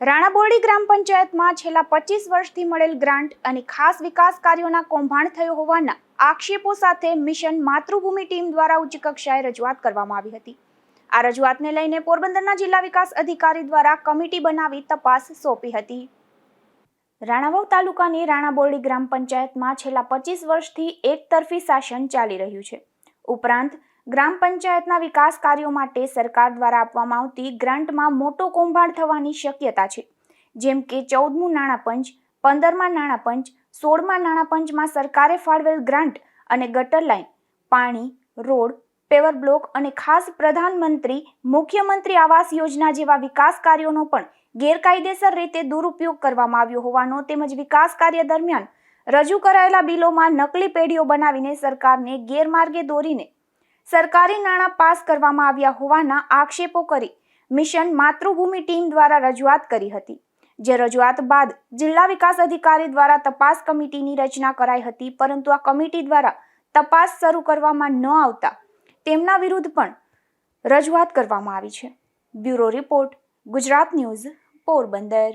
રાણાબોરડી ગ્રામ પંચાયતમાં છેલ્લા પચીસ વર્ષથી મળેલ ગ્રાન્ટ અને ખાસ વિકાસ કાર્યોના કૌભાંડ થયો હોવાના આક્ષેપો સાથે મિશન માતૃભૂમિ ટીમ દ્વારા ઉચ્ચ કક્ષાએ રજૂઆત કરવામાં આવી હતી. આ રજૂઆતને લઈને પોરબંદરના જિલ્લા વિકાસ અધિકારી દ્વારા કમિટી બનાવી તપાસ સોંપી હતી. રાણાવાવ તાલુકાની રાણાબોરડી ગ્રામ પંચાયતમાં છેલ્લા પચીસ વર્ષથી એકતરફી શાસન ચાલી રહ્યું છે. ઉપરાંત ગ્રામ પંચાયતના વિકાસ કાર્યો માટે સરકાર દ્વારા આપવામાં આવતી ગ્રાન્ટમાં મોટો કૌભાંડ થવાની શક્યતા છે. જેમ કે ચૌદમું નાણાં પંચ, પંદરમાં નાણાં પંચ, સોળમાં નાણાં પંચમાં સરકારે ફાળવેલ ગ્રાન્ટ અને ગટર લાઇન, પાણી, રોડ, પેવર બ્લોક અને ખાસ પ્રધાનમંત્રી, મુખ્યમંત્રી આવાસ યોજના જેવા વિકાસ કાર્યોનો પણ ગેરકાયદેસર રીતે દુરુપયોગ કરવામાં આવ્યો હોવાનો તેમજ વિકાસ કાર્ય દરમિયાન રજૂ કરાયેલા બિલોમાં નકલી પેઢીઓ બનાવીને સરકારને ગેરમાર્ગે દોરીને સરકારી નાણાં પાસ કરવામાં આવ્યા હોવાના આક્ષેપો કરી મિશન માતૃભૂમિ ટીમ દ્વારા રજૂઆત કરી હતી, જે રજૂઆત બાદ જિલ્લા વિકાસ અધિકારી દ્વારા તપાસ કમિટીની રચના કરાઈ હતી, પરંતુ આ કમિટી દ્વારા તપાસ શરૂ કરવામાં ન આવતા તેમના વિરુદ્ધ પણ રજૂઆત કરવામાં આવી છે. Bureau report, Gujarat news, Porbandar.